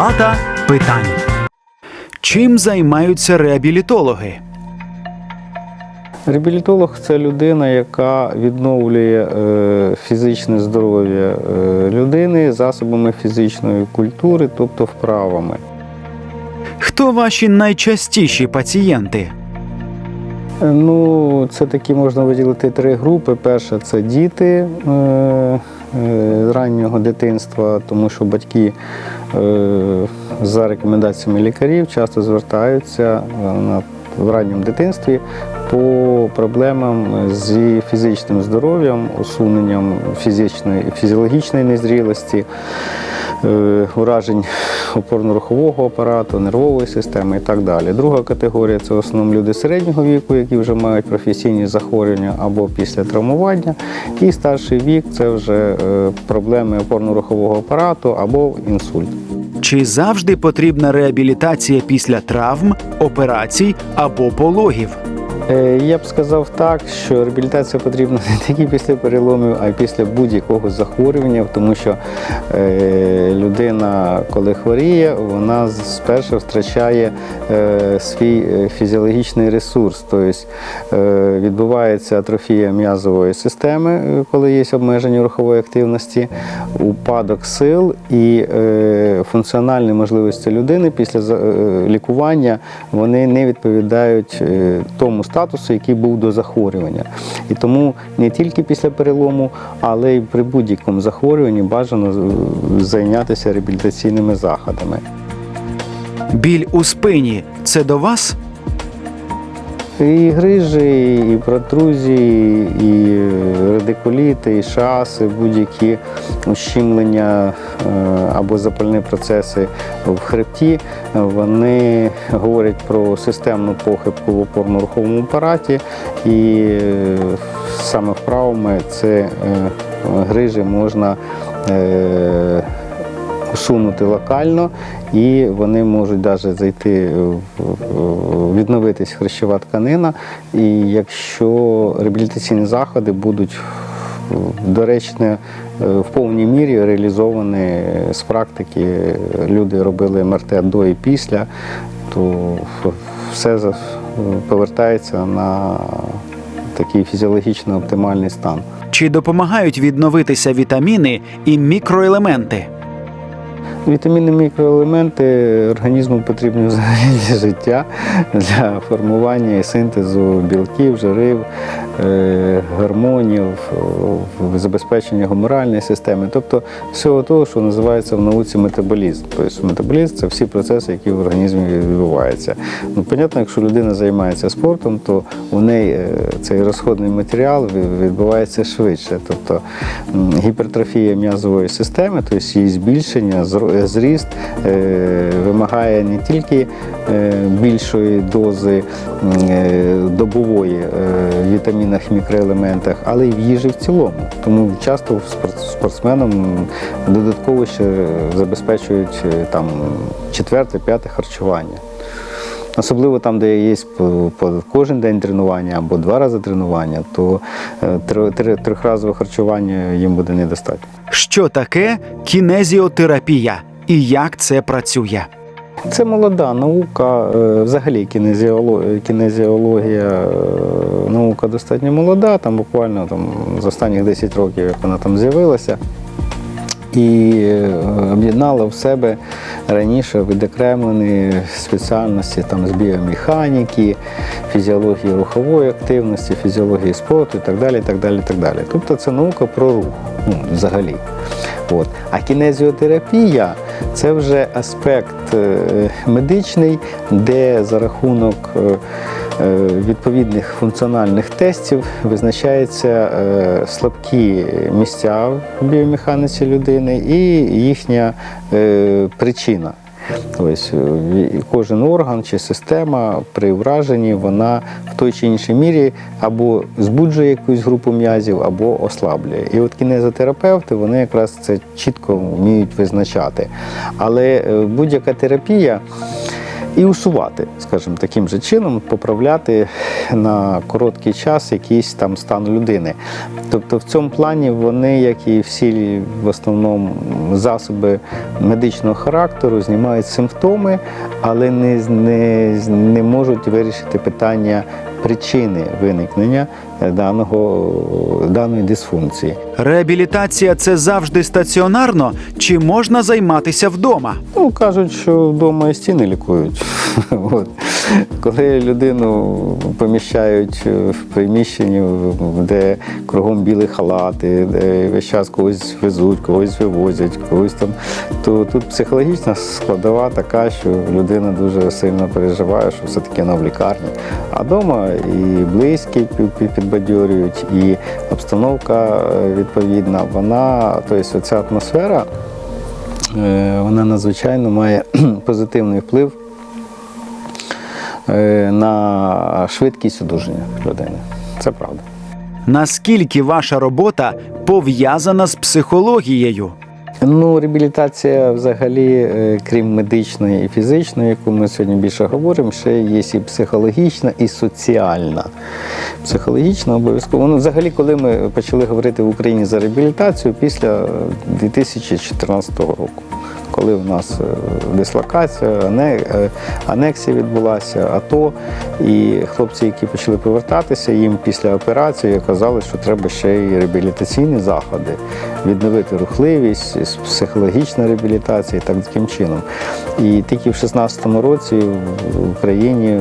Палата питань. Чим займаються реабілітологи? Реабілітолог це людина, яка відновлює е, фізичне здоров'я е, людини засобами фізичної культури, тобто вправами. Хто ваші найчастіші пацієнти? Е, Ну, це такі можна виділити три групи. Перша це діти раннього дитинства, тому що батьки е, за рекомендаціями лікарів часто звертаються е, в ранньому дитинстві по проблемам зі фізичним здоров'ям, усуненням фізичної, фізіологічної незрілості. Е, Уражень опорно-рухового апарату, нервової системи і так далі. Друга категорія це в основному люди середнього віку, які вже мають професійні захворювання або після травмування. І старший вік це вже е, проблеми опорно-рухового апарату або інсульт. Чи завжди потрібна реабілітація після травм, операцій або пологів? Е, Я б сказав так, що реабілітація потрібна не тільки після переломів, а й після будь-якого захворювання, тому що е, людина, коли хворіє, вона спершу втрачає е, свій фізіологічний ресурс. Тобто відбувається атрофія м'язової системи, коли є обмеження рухової активності, упадок сил і функціональні можливості людини після лікування вони не відповідають тому статусу, який був до захворювання. І тому не тільки після перелому, але й при будь-якому захворюванні бажано е, зайнятися реабілітаційними заходами. Біль у спині це до вас? І грижі, і протрузії, і радикуліти, і шаси, будь-які ущемлення е, або запальні процеси в хребті, вони говорять про системну похибку в опорно-руховому апараті, і е, саме вправами це е, грижі можна. Усунути локально, і вони можуть навіть зайти відновитись хрящова тканина. І якщо реабілітаційні заходи будуть доречно е, в повній мірі реалізовані з практики, люди робили МРТ до і після, то все повертається на такий фізіологічно оптимальний стан. Чи допомагають відновитися вітаміни і мікроелементи? Вітаміни, мікроелементи організму потрібні взагалі для життя, для формування і синтезу білків, жирів, е, гормонів, забезпечення гуморальної системи, тобто всього того, що називається в науці метаболізм. Тобто метаболізм це всі процеси, які в організмі відбуваються. Ну, понятно, якщо людина займається спортом, то у неї е, цей розходний матеріал відбувається швидше. Тобто гіпертрофія м'язової системи, тобто її збільшення, зріст е, вимагає не тільки е, більшої дози е, добової е, в вітамінах мікроелементах, але й в їжі в цілому. Тому часто спортсменам додатково ще забезпечують е, там четверте, п'яте харчування. Особливо там, де є кожен день тренування або два рази тренування, то е, тр- тр- трьохразове харчування їм буде недостатньо. Що таке кінезіотерапія і як це працює? Це молода наука, е, взагалі кінезіологія, кінезіологія, наука достатньо молода, там буквально там, за останніх 10 років, як вона там з'явилася. І е, об'єднала в себе раніше відокремлені спеціальності там, з біомеханіки, фізіології рухової активності, фізіології спорту і так далі. І так далі, і так далі. Тобто це наука про рух ну, взагалі. От. А кінезіотерапія це вже аспект е, медичний, де за рахунок е, відповідних функціональних тестів визначаються е, слабкі місця в біомеханіці людини і їхня е, причина. Ось е, кожен орган чи система при враженні вона в той чи іншій мірі або збуджує якусь групу м'язів, або ослаблює. І от кінезотерапевти вони якраз це чітко вміють визначати. Але е, будь-яка терапія і усувати, скажімо, таким же чином, поправляти на короткий час якийсь там стан людини. Тобто в цьому плані вони, як і всі в основному засоби медичного характеру, знімають симптоми, але не, не, не можуть вирішити питання причини виникнення даного, даної дисфункції. Реабілітація це завжди стаціонарно чи можна займатися вдома? Ну, кажуть, що вдома і стіни лікують. От. Коли людину поміщають в приміщенні, де кругом білі халати, де весь час когось везуть, когось вивозять, когось там, то тут психологічна складова така, що людина дуже сильно переживає, що все-таки вона в лікарні. А вдома і близькі пі- пі- підбадьорюють, і обстановка е, відповідна, вона, тобто ця атмосфера, е, вона надзвичайно має позитивний вплив е, на швидкість одужання людини. Це правда. Наскільки ваша робота пов'язана з психологією? Ну, реабілітація взагалі, е, крім медичної і фізичної, яку ми сьогодні більше говоримо, ще є і психологічна, і соціальна. Психологічна обов'язково. Ну, взагалі, коли ми почали говорити в Україні за реабілітацію після 2014 року. Коли в нас е, дислокація, е, анексія відбулася, АТО, і хлопці, які почали повертатися, їм після операції казали, що треба ще й реабілітаційні заходи, відновити рухливість, психологічна реабілітація і так таким чином. І тільки в 2016 році в Україні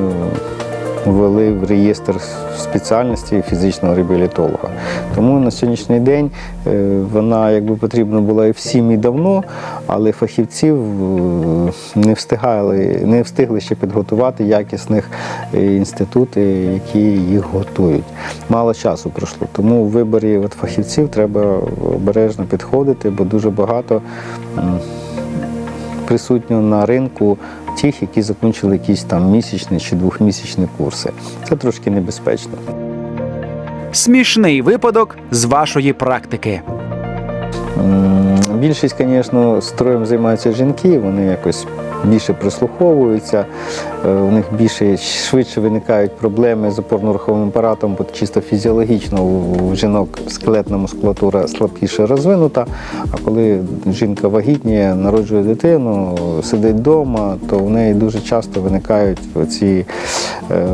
ввели в реєстр спеціальності фізичного реабілітолога. Тому на сьогоднішній день е, вона якби потрібна була і всім і давно, але фахівців е, не встигали, не встигли ще підготувати якісних е, інститути, які їх готують. Мало часу пройшло. Тому в виборі от фахівців треба обережно підходити, бо дуже багато. м, Присутньо на ринку тих, які закінчили якісь там місячні чи двохмісячні курси. Це трошки небезпечно. Смішний випадок з вашої практики. Більшість, звісно, строєм займаються жінки, вони якось більше прислуховуються, е, у них більше швидше виникають проблеми з опорно-руховим апаратом, бо чисто фізіологічно у жінок скелетна мускулатура слабкіше розвинута. А коли жінка вагітніє, народжує дитину, сидить вдома, то в неї дуже часто виникають ці е,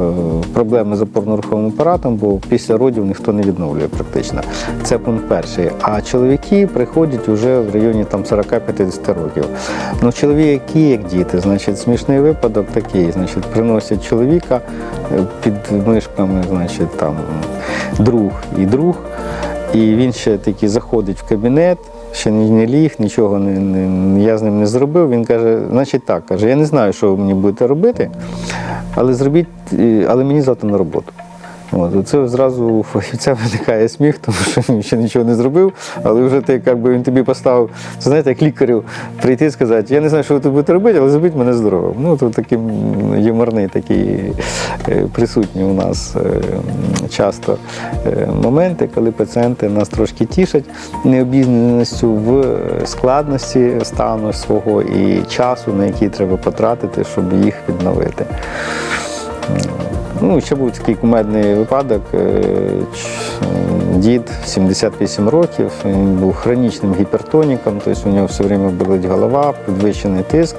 проблеми з опорно-руховим апаратом, бо після родів ніхто не відновлює практично. Це пункт перший. А чоловіки приходять вже в районі там 40-50 років. Ну, чоловіки, як діти, значить, смішний випадок такий. Значить, приносять чоловіка е, під мишками, значить, там друг і друг. І він ще таки заходить в кабінет, ще не, не ліг, нічого не, не, я з ним не зробив. Він каже, значить так, каже, я не знаю, що ви мені будете робити, але зробіть, е, але мені завтра на роботу. От, це зразу у виникає сміх, тому що він ще нічого не зробив, але вже ти, як би, він тобі поставив, це знаєте, як лікарю прийти і сказати, я не знаю, що ви тут будете робити, але зробіть мене здоровим. Ну, тут такий юморний такий е, присутній у нас е, часто е, моменти, коли пацієнти нас трошки тішать необізнаністю в складності стану свого і часу, на який треба потратити, щоб їх відновити. Ну, ще був такий кумедний випадок. е, Дід 78 років, він був хронічним гіпертоніком, тобто у нього все время болить голова, підвищений тиск.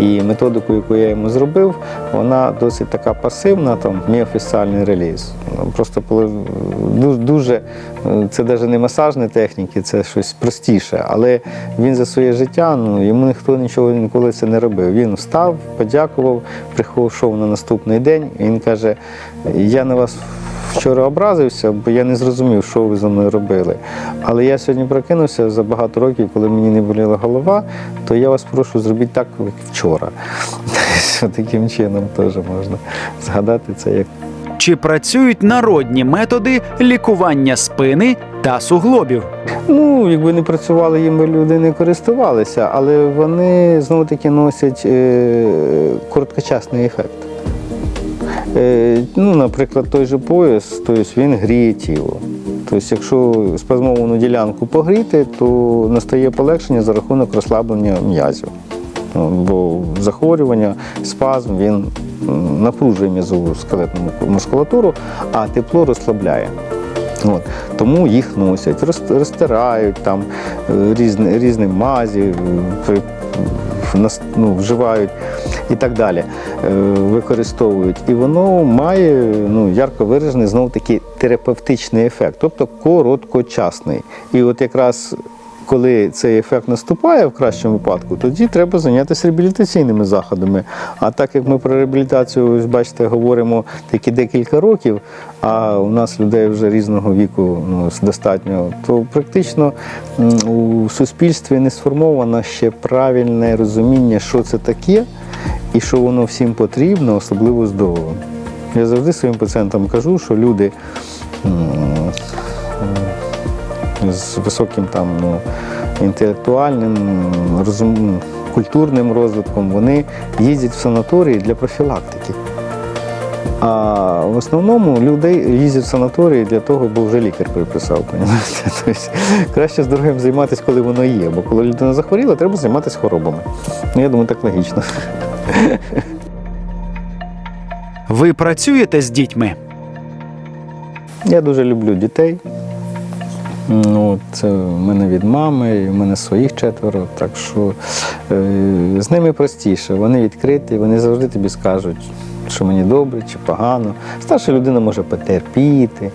І методику, яку я йому зробив, вона досить така пасивна, там міофісціальний реліз. Ну, Просто коли дуже, дуже е, це навіть не масажні техніки, це щось простіше. Але він за своє життя, ну йому ніхто нічого ніколи це не робив. Він встав, подякував, прийшов на наступний день. І він каже: Я на вас вчора образився, бо я не зрозумів, що ви за мною робили. Але я сьогодні прокинувся за багато років, коли мені не боліла голова, то я вас прошу зробіть так, як вчора. Таким чином теж можна згадати це як Чи працюють народні методи лікування спини та суглобів? Ну, якби не працювали, їм люди не користувалися, але вони знову таки носять е, короткочасний ефект. Е, ну, наприклад, той же пояс, тобто він гріє тіло. Тобто, якщо спазмовану ділянку погріти, то настає полегшення за рахунок розслаблення м'язів. Ну, Бо захворювання, спазм, він напружує м'язову скелетну мускулатуру, а тепло розслабляє. От. Тому їх носять, розтирають там е, різні, різні мазі, е, ну, вживають і так далі, е, використовують. І воно має ну, ярко виражений знову таки терапевтичний ефект, тобто короткочасний. І от якраз коли цей ефект наступає в кращому випадку, тоді треба зайнятися реабілітаційними заходами. А так як ми про реабілітацію, ось бачите, говоримо тільки декілька років, а у нас людей вже різного віку ну, достатньо, то практично у суспільстві не сформовано ще правильне розуміння, що це таке і що воно всім потрібно, особливо здоровим. Я завжди своїм пацієнтам кажу, що люди. З високим там ну, інтелектуальним, розум, культурним розвитком, вони їздять в санаторії для профілактики. А в основному людей їздять в санаторії для того, бо вже лікар приписав. Тобто, краще здоров'ям займатися, коли воно є. Бо коли людина захворіла, треба займатися хворобами. Ну, я думаю, так логічно. Ви працюєте з дітьми? Я дуже люблю дітей. Ну, це в мене від мами, і в мене своїх четверо. Так що е, з ними простіше. Вони відкриті, вони завжди тобі скажуть, що мені добре чи погано. Старша людина може потерпіти,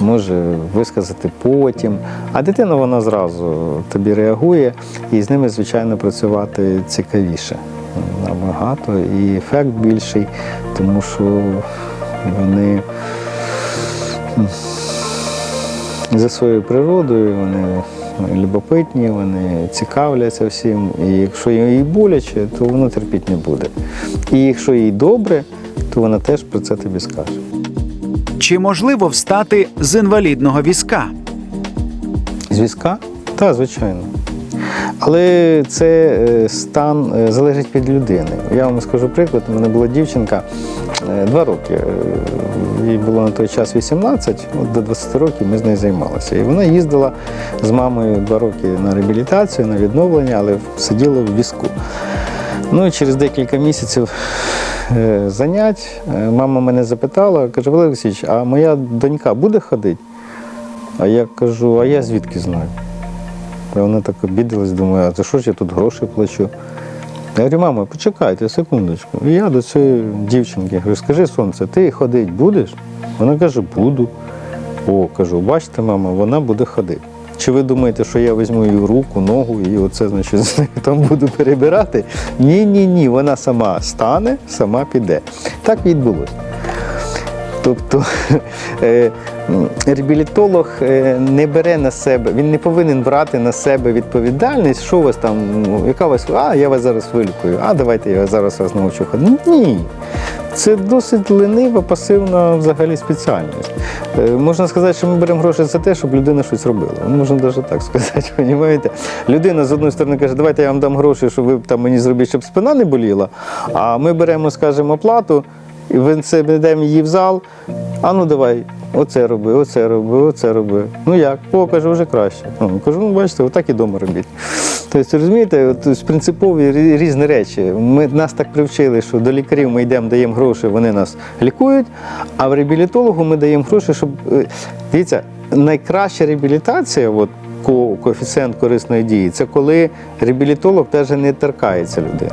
може висказати потім. А дитина вона зразу тобі реагує, і з ними, звичайно, працювати цікавіше. Набагато і ефект більший, тому що вони за своєю природою, вони любопитні, вони цікавляться всім. І якщо їй боляче, то воно терпіти не буде. І якщо їй добре, то вона теж про це тобі скаже. Чи можливо встати з інвалідного візка? З візка? Так, звичайно. Але це е, стан е, залежить від людини. Я вам скажу приклад, у мене була дівчинка е, два роки. Їй було на той час 18, от до 20 років ми з нею займалися. І вона їздила з мамою два роки на реабілітацію, на відновлення, але сиділа в візку. Ну і через декілька місяців занять мама мене запитала, каже, Валерій Олексійович, а моя донька буде ходити? А я кажу, а я звідки знаю? І вона так обідалась, думає, а за що ж я тут гроші плачу? Я говорю, мама, почекайте секундочку. І я до цієї дівчинки говорю, скажи, сонце, ти ходити будеш? Вона каже, буду. О, кажу, бачите, мама, вона буде ходити. Чи ви думаєте, що я візьму її руку, ногу і оце, значить, там буду перебирати? Ні, ні, ні, вона сама стане, сама піде. Так відбулося. Тобто е, реабілітолог е, не бере на себе, він не повинен брати на себе відповідальність, що у вас там, ну, яка у вас, а я вас зараз вилікую, а давайте я зараз вас навчу ходити. Ні. Це досить ленива, пасивна взагалі спеціальність. Е, Можна сказати, що ми беремо гроші за те, щоб людина щось робила. Ну, Можна навіть так сказати, розумієте? Людина з одної сторони каже, давайте я вам дам гроші, щоб ви там мені зробіть, щоб спина не боліла. А ми беремо, скажімо, оплату, і ведемо її в зал. А ну давай, оце роби, оце роби, оце роби. Ну як? О, кажу, вже краще. Ну, кажу, ну бачите, отак і вдома робіть. Тобто, розумієте, принципові різні речі. Ми нас так привчили, що до лікарів ми йдемо, даємо гроші, вони нас лікують, а в реабілітологу ми даємо гроші, щоб. е, Дивіться, найкраща реабілітація, от, ко- коефіцієнт корисної дії, це коли реабілітолог навіть не торкається людини.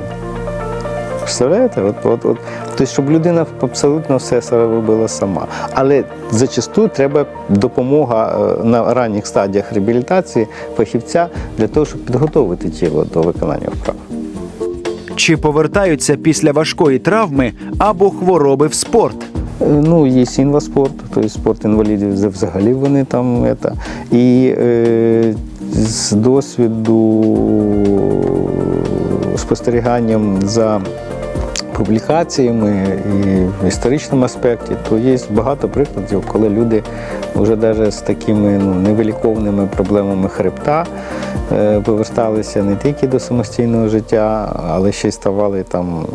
Представляєте? От, от, от. Тобто, щоб людина абсолютно все робила сама. Але зачасту треба допомога е, на ранніх стадіях реабілітації фахівця для того, щоб підготовити тіло до виконання вправ. Чи повертаються після важкої травми або хвороби в спорт? Е, Ну, є інваспорт, тобто спорт інвалідів взагалі вони там. Это. І е, з досвіду спостеріганням за публікаціями і в історичному аспекті, то є багато прикладів, коли люди вже навіть з такими ну, невиліковними проблемами хребта е, поверталися не тільки до самостійного життя, але ще й ставали там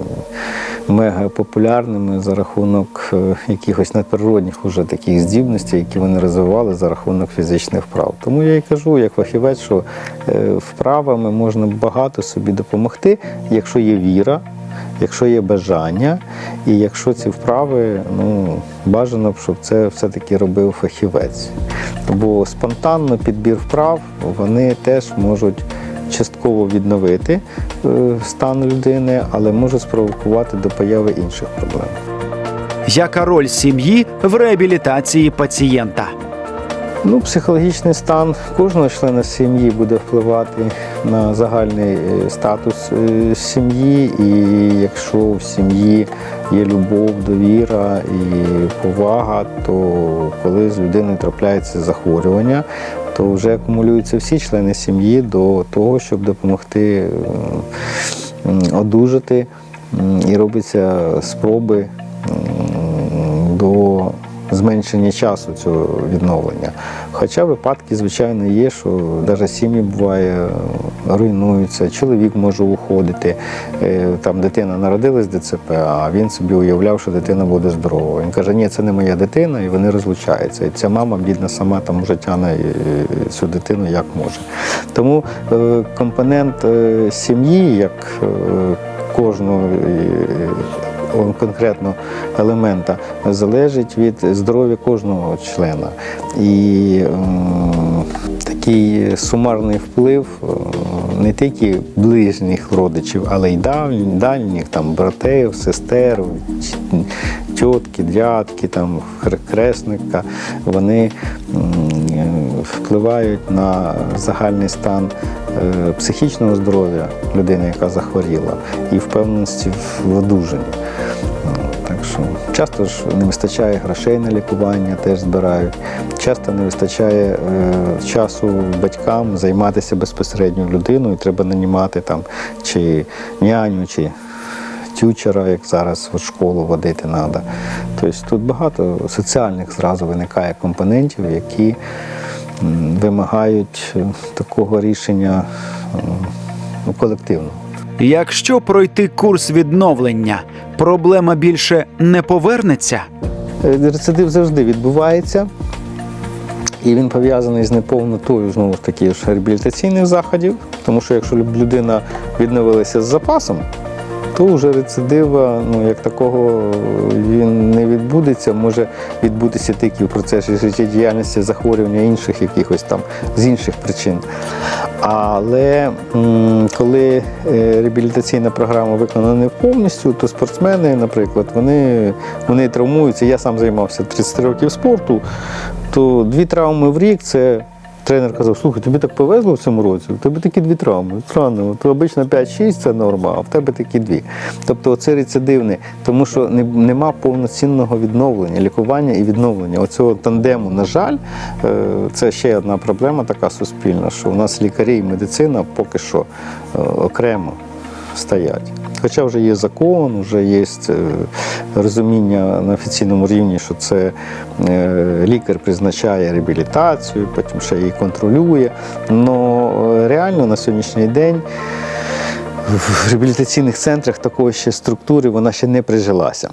мега популярними за рахунок е, якихось надприродних уже таких здібностей, які вони розвивали за рахунок фізичних вправ. Тому я і кажу, як фахівець, що е, вправами можна багато собі допомогти, якщо є віра. Якщо є бажання, і якщо ці вправи, ну бажано б, щоб це все-таки робив фахівець. Бо спонтанно підбір вправ вони теж можуть частково відновити е, стан людини, але можуть спровокувати до появи інших проблем. Яка роль сім'ї в реабілітації пацієнта? Ну, психологічний стан кожного члена сім'ї буде впливати на загальний е, статус е, сім'ї, і якщо в сім'ї є любов, довіра і повага, то коли з людиною трапляється захворювання, то вже акумулюються всі члени сім'ї до того, щоб допомогти одужати, і робиться спроби зменшення часу цього відновлення. Хоча випадки, звичайно, є, що навіть сім'ї буває руйнуються, чоловік може уходити. Е, Там дитина народилась ДЦП, а він собі уявляв, що дитина буде здорова. Він каже, ні, це не моя дитина, і вони розлучаються. І ця мама, бідна, сама там вже тягне е, цю дитину як може. Тому е, компонент сім'ї, як кожного конкретно елемента залежить від здоров'я кожного члена. І такий сумарний вплив е, не тільки ближніх родичів, але й дальніх, дальніх там братів, сестер, тітки, дядки, там хресника, вони впливають на загальний стан е, психічного здоров'я людини, яка захворіла, і впевненості в одужанні. Так що часто ж не вистачає грошей на лікування, теж збирають. Часто не вистачає е, часу батькам займатися безпосередньо людиною. Треба нанімати там чи няню, чи тючера, як зараз в школу водити треба. Тобто тут багато соціальних зразу виникає компонентів, які вимагають е, такого рішення ну, колективного. Якщо пройти курс відновлення, проблема більше не повернеться. Е, Рецидив завжди відбувається, і він пов'язаний з неповнотою знову ж таки ж реабілітаційних заходів. Тому що якщо людина відновилася з запасом, то вже рецидива, ну як такого, він не відбудеться, може відбутися тільки в процесі життєдіяльності захворювання інших якихось там з інших причин. Але коли е, реабілітаційна програма виконана не повністю, то спортсмени, наприклад, вони, вони травмуються. Я сам займався 30 років спорту, то дві травми в рік це. Тренер казав, слухай, тобі так повезло в цьому році, у тебе такі дві травми. Странно, то обично 5-6 це норма, а в тебе такі дві. Тобто це рецидивне, тому що не, нема повноцінного відновлення, лікування і відновлення. Оцього тандему, на жаль, е, це ще одна проблема така суспільна, що у нас лікарі і медицина поки що е, окремо стоять. Хоча вже є закон, вже є е, розуміння на офіційному рівні, що це е, лікар призначає реабілітацію, потім ще її контролює. Але реально на сьогоднішній день в реабілітаційних центрах такої ще структури вона ще не прижилася.